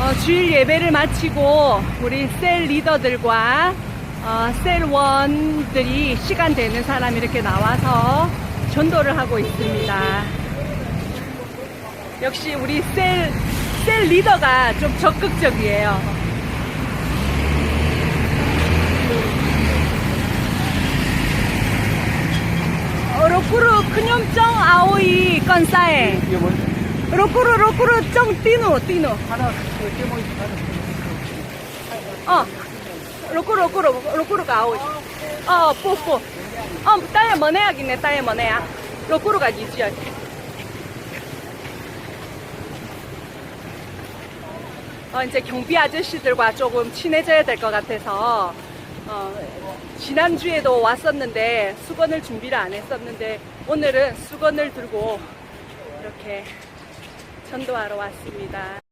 어, 주일 예배를 마치고 우리 셀 리더들과 어, 셀원들이 시간 되는 사람 이렇게 나와서 전도를 하고 있습니다. 역시 우리 셀, 셀 리더가 좀 적극적이에요. 어, 로꾸루 큰염정 아오이 건사에 띠누 하나 그 제목이 하나 어 로꾸루 로꾸루 로꾸루가 아오이 어 뽀뽀. 어 따야 뭐네야겠네 따야 뭐네야. 로꾸루가 있지 어 이제 경비 아저씨들과 조금 친해져야 될 것 같아서 어, 지난주에도 왔었는데 수건을 준비를 안 했었는데 오늘은 수건을 들고 이렇게 전도하러 왔습니다.